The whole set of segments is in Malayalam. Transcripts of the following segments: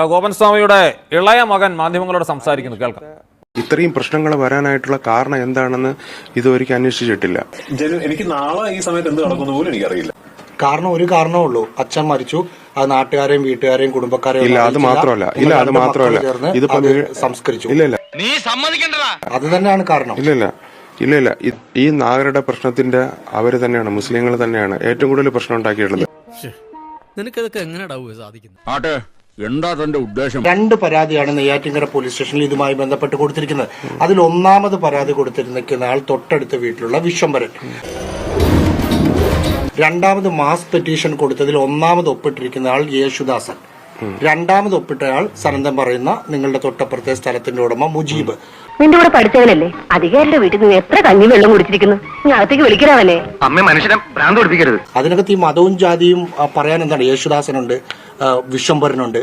ഗോപൻ സ്വാമിയുടെ ഇളയ മകൻ മാധ്യമങ്ങളോട് സംസാരിക്കുന്നു. കേൾക്കാം. ഇത്രയും പ്രശ്നങ്ങൾ വരാനായിട്ടുള്ള കാരണം എന്താണെന്ന് ഇതുവരെയ്ക്ക് അന്വേഷിച്ചിട്ടില്ല. എനിക്ക് നാളെ ഈ സമയത്ത് എന്ത് നടക്കുന്നു പോലും എനിക്കറിയില്ല. കാരണം ഒരു കാരണമേ ഉള്ളൂ. അച്ഛൻ മരിച്ചു. അത് നാട്ടുകാരെയും വീട്ടുകാരെയും കുടുംബക്കാരെയും ഇല്ല അത് മാത്രമല്ല. ഇല്ല അത് മാത്രമല്ല. ഇത് സംസ്കരിച്ചു. ഇല്ല ഇല്ല. അത് തന്നെയാണ് കാരണം. ഇല്ല ഇല്ല. ഇല്ല ഇല്ല. ഈ നാഗരുടെ പ്രശ്നത്തിന്റെ അവർ തന്നെയാണ് മുസ്ലിങ്ങൾ തന്നെയാണ് ഏറ്റവും കൂടുതൽ പ്രശ്നം ഉണ്ടാക്കിയിട്ടുള്ളത്. നിനക്കതൊക്കെ എങ്ങനെ സാധിക്കുന്നു ആട്ടെ. എന്താ തന്റെ ഉദ്ദേശം? രണ്ട് പരാതിയാണ് നെയ്യാറ്റിങ്കര പോലീസ് സ്റ്റേഷനിൽ ഇതുമായി ബന്ധപ്പെട്ട് കൊടുത്തിരിക്കുന്നത്. അതിൽ ഒന്നാമത് പരാതി കൊടുത്തിരിക്കുന്ന ആൾ തൊട്ടടുത്ത വീട്ടിലുള്ള വിശ്വംഭരൻ. രണ്ടാമത് മാസ് പെറ്റീഷൻ കൊടുത്തതിൽ ഒന്നാമത് ഒപ്പിട്ടിരിക്കുന്ന ആൾ യേശുദാസൻ. രണ്ടാമത് ഒപ്പിട്ട ആൾ സനന്തം പറയുന്ന നിങ്ങളുടെ തൊട്ടപ്പുറത്തെ സ്ഥലത്തിന്റെ ഉടമ മുജീബ്. നിന്റെ കൂടെ പഠിച്ചവനല്ലേ? അധികാരിയുടെ വീട്ടിൽ നിന്ന് എത്ര കഞ്ഞി വെള്ളം കുടിച്ചിരിക്കുന്നു? ഞാൻ അകത്തേക്ക് വിളിക്കണവനെ. അമ്മ മനുഷ്യനെ ഭ്രാന്ത് പഠിപ്പിക്കരുത് അതിനകത്ത് ഈ മതവും ജാതിയും പറയാൻ എന്താണ്? യേശുദാസനുണ്ട്. വിശ്വംഭരനുണ്ട്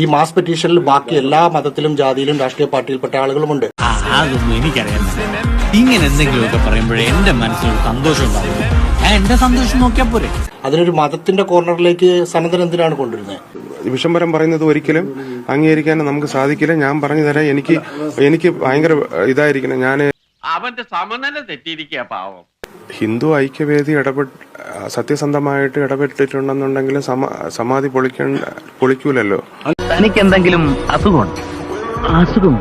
ഈ മാസ് പെറ്റീഷനിൽ ബാക്കി എല്ലാ മതത്തിലും ജാതിയിലും രാഷ്ട്രീയ പാർട്ടിയിൽപ്പെട്ട ആളുകളുമുണ്ട്. അതൊന്നും എനിക്കറിയാം ഇങ്ങനെ എന്തെങ്കിലുമൊക്കെ പറയുമ്പോഴേ എന്റെ മനസ്സിനൊരു സന്തോഷം ഉണ്ടാവും എന്റെ സന്തോഷം നോക്കിയാ പോരെ. അതിനൊരു മതത്തിന്റെ കോർണറിലേക്ക് സനന്ദൻ എന്തിനാണ് കൊണ്ടുവരുന്നത് വിഷംബരം പറയുന്നത് ഒരിക്കലും അംഗീകരിക്കാൻ നമുക്ക് സാധിക്കില്ല. ഞാൻ പറഞ്ഞു തരാം എനിക്ക് എനിക്ക് ഭയങ്കര ഇതായിരിക്കണം. ഞാൻ അവന്റെ സമനില തെറ്റിയിരിക്കുക പാവം. ഹിന്ദു ഐക്യവേദി ഇടപെട്ട് സത്യസന്ധമായിട്ട് ഇടപെട്ടിട്ടുണ്ടെന്നുണ്ടെങ്കിൽ സമ- സമാധി പൊളിക്ക പൊളിക്കൂലല്ലോ? തനിക്ക് എന്തെങ്കിലും അസുഖം അസുഖം.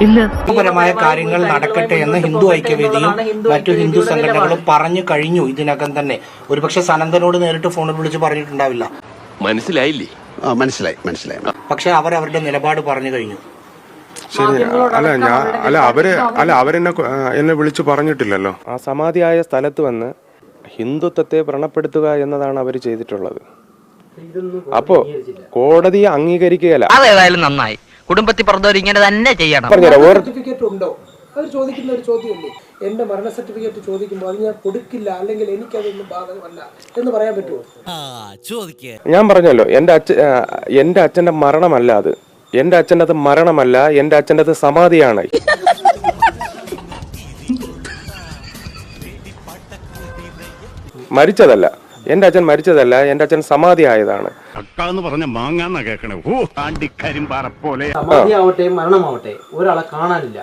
ഇല്ല. പരമായ കാര്യങ്ങൾ നടക്കട്ടെ എന്ന് ഹിന്ദു ഐക്യവേദിയും മറ്റു ഹിന്ദു സംഘടനകളും പറഞ്ഞു കഴിഞ്ഞു ഇതിനകം തന്നെ. ഒരുപക്ഷെ സനന്ദനോട് നേരിട്ട് ഫോണിൽ വിളിച്ച് പറഞ്ഞിട്ടുണ്ടാവില്ല. മനസ്സിലായില്ലേ? മനസ്സിലായി മനസ്സിലായി. പക്ഷെ അവർ അവരുടെ നിലപാട് പറഞ്ഞു കഴിഞ്ഞു. ശരി അല്ല ഞാൻ അല്ല അവർ അല്ല അവരെന്നെ എന്നെ വിളിച്ചു പറഞ്ഞിട്ടില്ലല്ലോ. ആ സമാധിയായ സ്ഥലത്ത് വന്ന് ഹിന്ദുത്വത്തെ വ്രണപ്പെടുത്തുക എന്നതാണ് അവർ ചെയ്തിട്ടുള്ളത്. അപ്പോ കോടതിയെ അംഗീകരിക്കുകയല്ല. അതേതായാലും നന്നായി. കുടുംബത്തിൽ പറഞ്ഞവർ ഇങ്ങനെ തന്നെ ചെയ്യണം. സർട്ടിഫിക്കറ്റ് ഉണ്ടോ? അവർ ചോദിക്കുന്ന ഒരു ചോദ്യമല്ലേ? എന്റെ മരണ സർട്ടിഫിക്കറ്റ് ചോദിക്കുമ്പോൾ അത് ഞാൻ കൊടുക്കില്ല അല്ലെങ്കിൽ എനിക്കതൊന്നും ബാധകമല്ല എന്ന് പറയാൻ പറ്റുമോ? ആ ചോദിക്കേ. ഞാൻ പറഞ്ഞല്ലോ എന്റെ അച്ഛൻ എന്റെ അച്ഛന്റെ മരണമല്ല അത്. എന്റെ അച്ഛന്റെ അത് മരണമല്ല എന്റെ അച്ഛന്റെ അത് സമാധിയാണ്. മരിച്ചതല്ല. എന്റെ അച്ഛൻ മരിച്ചതല്ല എന്റെ അച്ഛൻ സമാധി ആയതാണ് എന്ന് പറഞ്ഞ മാങ്ങാന്നാ കേക്കണേ. ഓ ആണ്ടിക്കരിമ്പാറ പോലെ. സമാധിയാവട്ടെ മരണമാവട്ടെ ഒരാളെ കാണാനില്ല.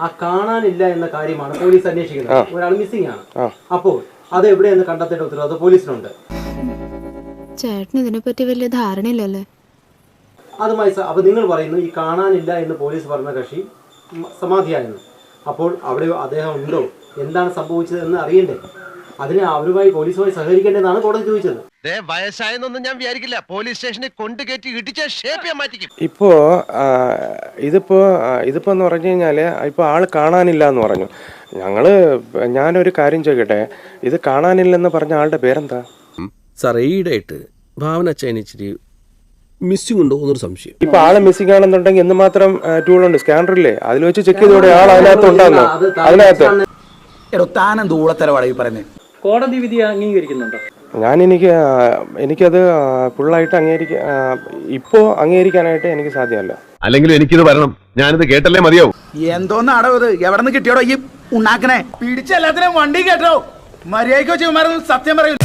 ആ കാണാനില്ല എന്ന കാര്യമാണ് പോലീസ് അന്വേഷിക്കുന്നത്. ഒരാൾ മിസ്സിംഗ് ആണ്. അപ്പോൾ അത് എവിടെയെന്ന് കണ്ടെത്തേണ്ട ഉത്തരവാദിത്വം പോലീസിനുണ്ട്. ചേട്ടന് ഇതിനെപ്പറ്റി വലിയ ധാരണയില്ലല്ലേ? അതുമായി അപ്പോൾ അപ്പൊ നിങ്ങൾ പറയുന്നു ഈ കാണാനില്ല എന്ന് പോലീസ് പറഞ്ഞ കക്ഷി സമാധിയായിരുന്നു. അപ്പോൾ അവിടെ അദ്ദേഹം ഉണ്ടോ? എന്താണ് സംഭവിച്ചത് എന്ന് അറിയണ്ടേ? അതിന് അവരുമായി പോലീസുമായി സഹകരിക്കേണ്ടതാണ് കോടതി ചോദിച്ചത്. വയസ്സായെന്നൊന്നും ഞാൻ വിചാരിക്കില്ല. പോലീസ് സ്റ്റേഷനിൽ കൊണ്ട് കയറ്റി ഇടിച്ച ഷേപ്പ് ഞാൻ മാറ്റിക്കും. ഇപ്പോ ഇതിപ്പോ ഇതിപ്പോ എന്ന് പറഞ്ഞു കഴിഞ്ഞാൽ ഇപ്പൊ ആൾ കാണാനില്ല എന്ന് പറഞ്ഞു. ഞങ്ങൾ ഞാനൊരു കാര്യം ചോദിക്കട്ടെ? ഇത് കാണാനില്ലെന്ന് പറഞ്ഞ ആളുടെ പേരെന്താ? സാർ ഈയിടെയായിട്ട് ഭാവന അച്ഛൻ ഇച്ചിരി മിസ്സിംഗ് ഉണ്ടോ എന്നൊരു സംശയം. ഇപ്പൊ ആളെ മിസ്സിംഗ് ആണെന്നുണ്ടെങ്കിൽ എന്ത് മാത്രം ടൂൾ ഉണ്ട്. സ്കാനർ ഇല്ലേ? അതിൽ വെച്ച് ചെക്ക് ചെയ്തോടെ ആൾ അതിനകത്ത് ഉണ്ടാകുന്നു അതിനകത്ത്. എടോ താനം ദൂളത്തരവാടാ ഈ പറയുന്നത് കോടതി വിധി അംഗീകരിക്കുന്നുണ്ടോ? ഞാൻ എനിക്ക് എനിക്കത് ഫുള്ളായിട്ട് അംഗീകരിക്ക ഇപ്പോ അംഗീകരിക്കാനായിട്ട് എനിക്ക് സാധ്യമല്ല. അല്ലെങ്കിൽ എനിക്കിത് വരണം. ഞാനിത് കേട്ടല്ലേ മതിയാവും. എന്തോന്നാടോ ഇത്? എവിടെ നിന്ന് കിട്ടിയോടോ ഈ ഉണ്ടാക്കണേ പിടിച്ച എല്ലാത്തിനും വണ്ടി കേട്ടോ. മര്യാദയ്ക്കോ വെച്ച് സത്യം പറയൂ.